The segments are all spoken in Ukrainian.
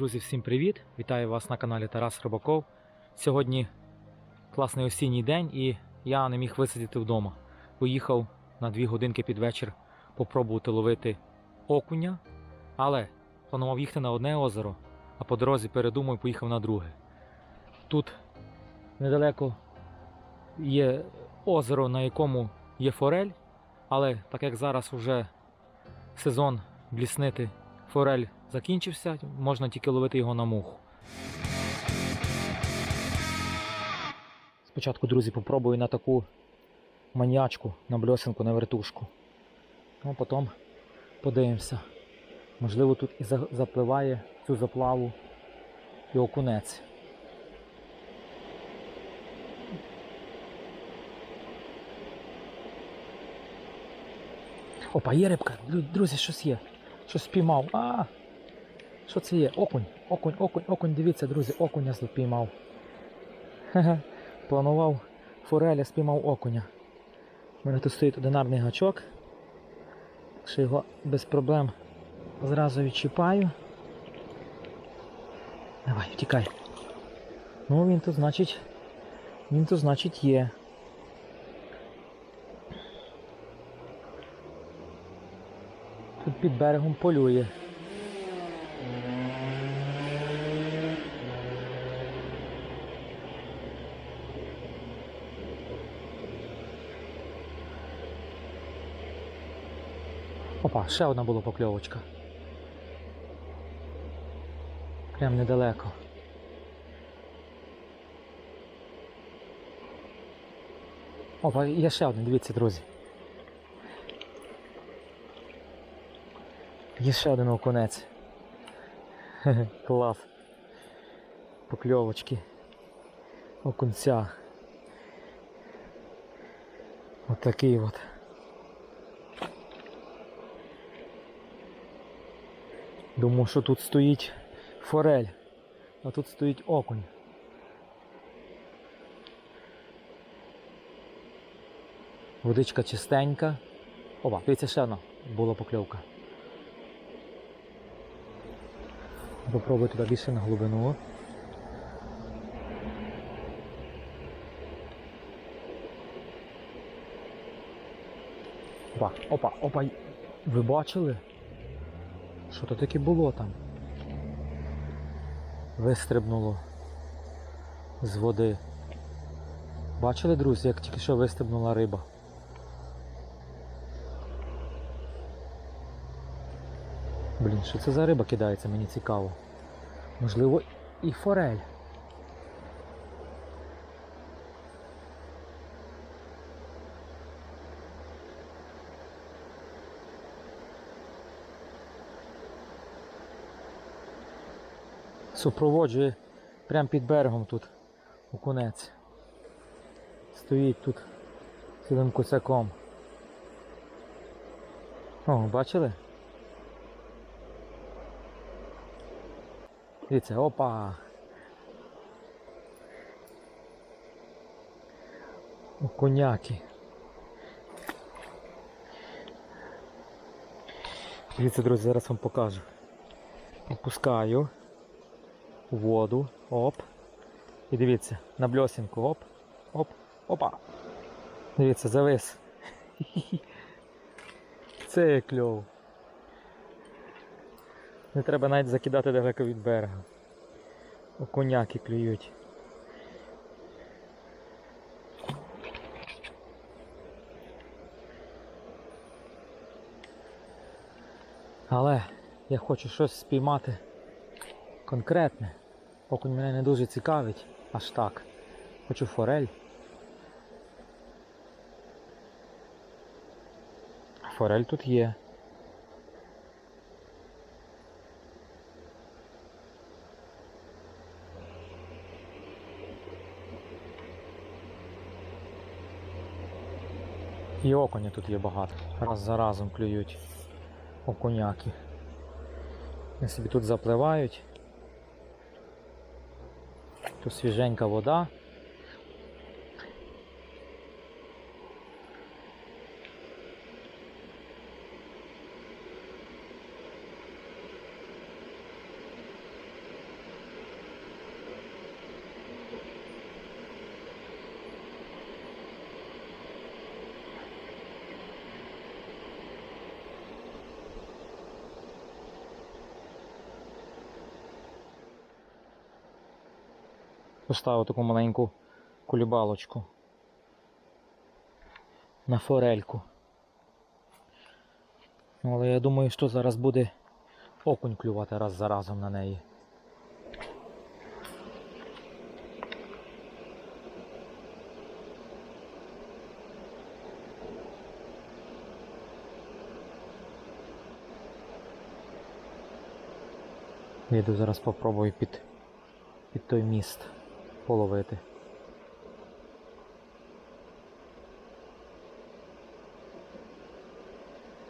Друзі, всім привіт! Вітаю вас на каналі Тарас Рибаков. Сьогодні класний осінній день і я не міг висидіти вдома. Поїхав на 2 годинки під вечір попробувати ловити окуня, але планував їхати на одне озеро, а по дорозі передумав і поїхав на друге. Тут недалеко є озеро, на якому є форель, але так як зараз вже сезон бліснити форель закінчився, можна тільки ловити його на муху. Спочатку, друзі, попробую на таку маньячку, на бльосинку, на вертушку. Ну, потім подивимося. Можливо, тут і запливає цю заплаву і окунець. Опа, є рибка. Друзі, щось є. Щось спіймав. А! Що це є? Окунь, окунь, окунь, окунь, дивіться, друзі, окуня спіймав. Планував фореля, спіймав окуня. У мене тут стоїть одинарний гачок. Що його без проблем зразу відчіпаю. Давай, втікай. Ну він тут значить. Він тут значить є. Тут під берегом полює. Опа, ще одна була покльовочка. Прям недалеко. Опа, є ще один, дивіться, друзі. Є ще один окунець. Клас. Покльовочки. Окунця. Отакий от. Думаю, що тут стоїть форель, а тут стоїть окунь. Водичка чистенька. Опа, дивіться ще одна була покльовка. Попробую туди більше на глибину. Опа, опа, опа. Ви бачили? Що то таке було там? Вистрибнуло з води. Бачили, друзі, як тільки що вистрибнула риба? Блін, що це за риба кидається, мені цікаво. Можливо, і форель. Супроводжує прямо під берегом тут окунець. Стоїть тут цілим косяком. О, бачили? Дивіться, опа! Коняки. Дивіться, друзі, зараз вам покажу. Опускаю воду, оп. І дивіться, на бльосінку, оп, оп, опа. Дивіться, завис. Це є кльово. Не треба навіть закидати далеко від берега. Окуняки клюють. Але я хочу щось спіймати конкретне. Окунь мене не дуже цікавить, аж так. Хочу форель. Форель тут є. І окуня тут є багато. Раз за разом клюють окуняки. Вони собі тут запливають. Тут свіженька вода. Поставив таку маленьку кулібалочку на форельку. Але я думаю, що зараз буде окунь клювати раз за разом на неї. Їду зараз попробую під, під той міст половити.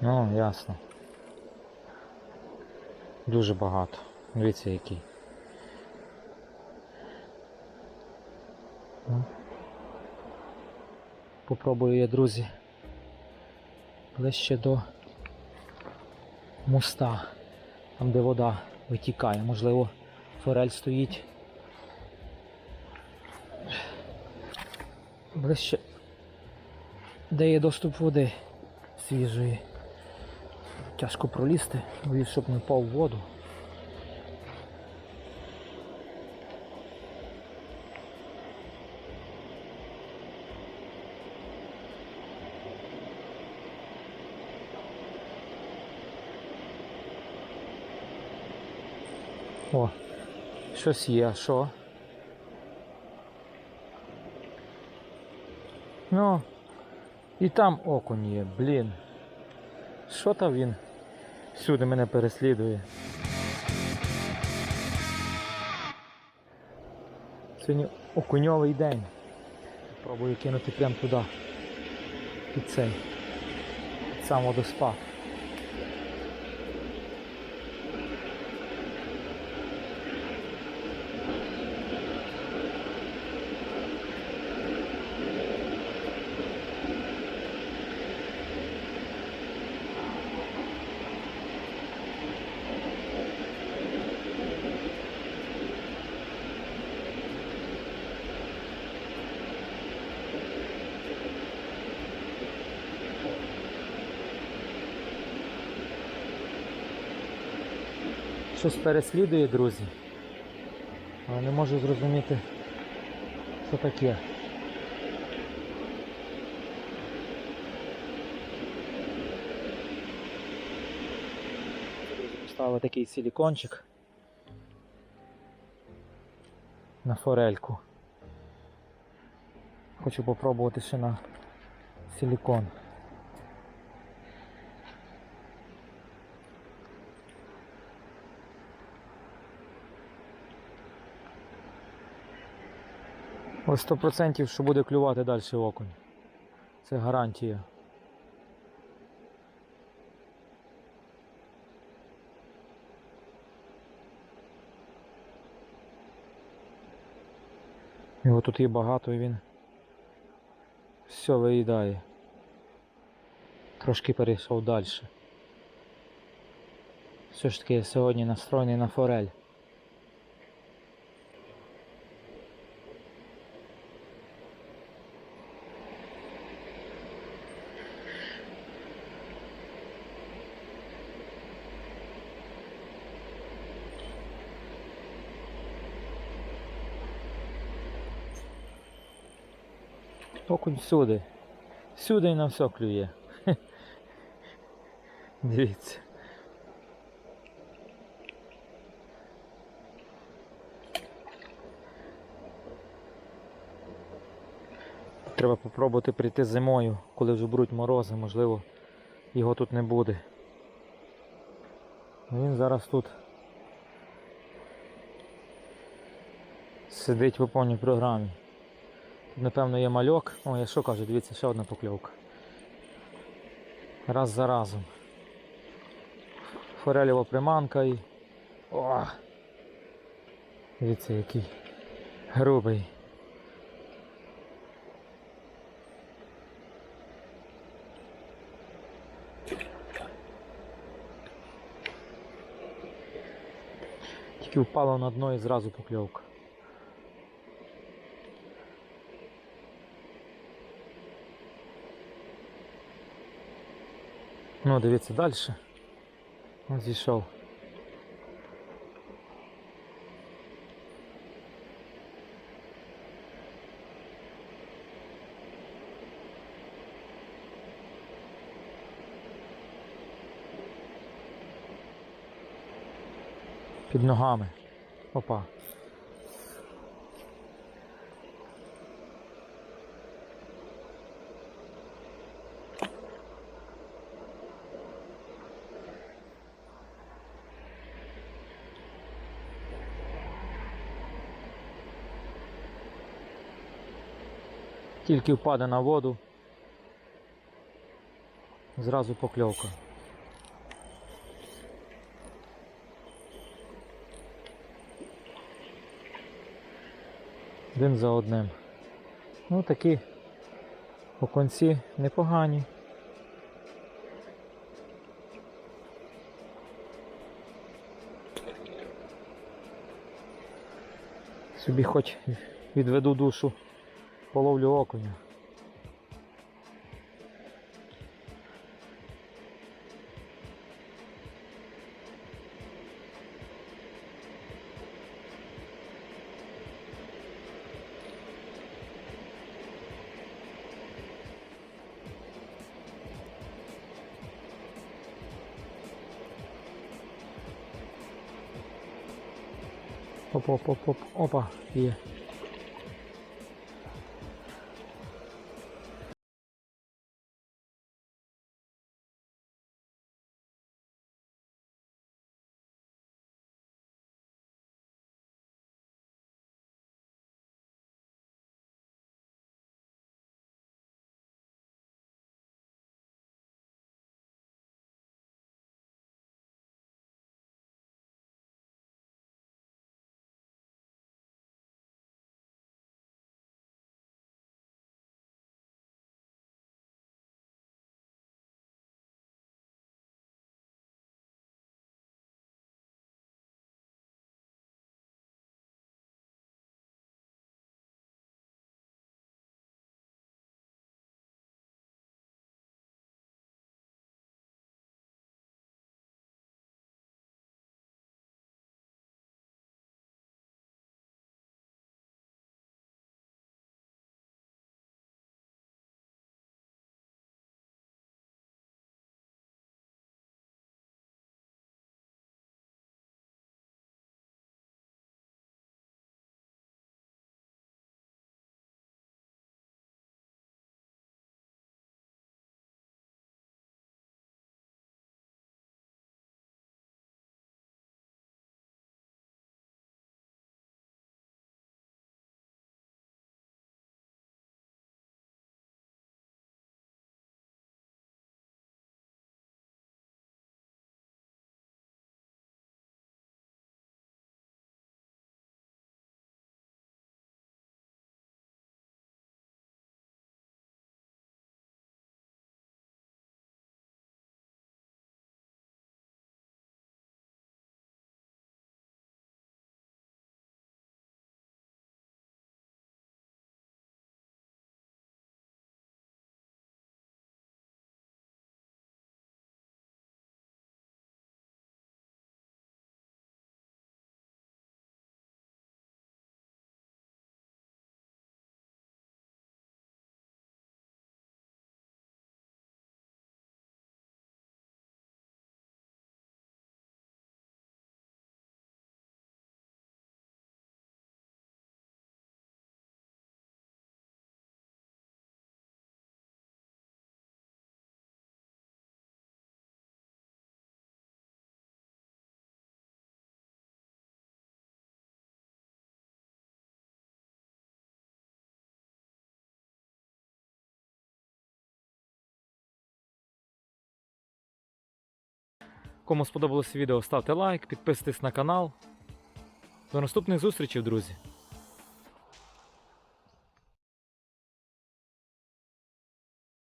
Ну, ясно. Дуже багато. Дивіться який. Попробую я, друзі, ближче до моста, там де вода витікає. Можливо, форель стоїть. Ближче, де є доступ води свіжої. Тяжко пролізти, боюсь, щоб не впав в воду. О, щось є, що? Ну, і там окунь є, блін. Що там він всюди мене переслідує? Сьогодні окуньовий день. Пробую кинути прямо туди. Під цей. Під сам водоспад. Щось переслідує, друзі. Але не можу зрозуміти, що таке. Поставили такий силікончик на форельку. Хочу попробувати ще на силікон. Ось 100% що буде клювати далі окунь. Це гарантія. Його тут є багато і він все виїдає. Трошки перейшов далі. Все ж таки я сьогодні настроєний на форель. Всюди. Всюди і на все клює. Дивіться. Треба попробувати прийти зимою, коли вже будуть морози, можливо, його тут не буде. Він зараз тут сидить в повній програмі. Напевно, є мальок. О, я що кажу, дивіться, ще одна покльовка. Раз за разом. Форельова приманка і. О! Дивіться, який грубий. Тільки впало на дно і зразу покльовка. Ну, дивіться далі. Он зійшов. Під ногами. Опа. Тільки впаде на воду. Зразу покльовка. Один за одним. Ну такі оконці непогані. Собі хоч відведу душу, половлю окуня. Оп, оп, оп, оп, опа, є. Кому сподобалось відео, ставте лайк, підписуйтесь на канал. До наступних зустрічей, друзі!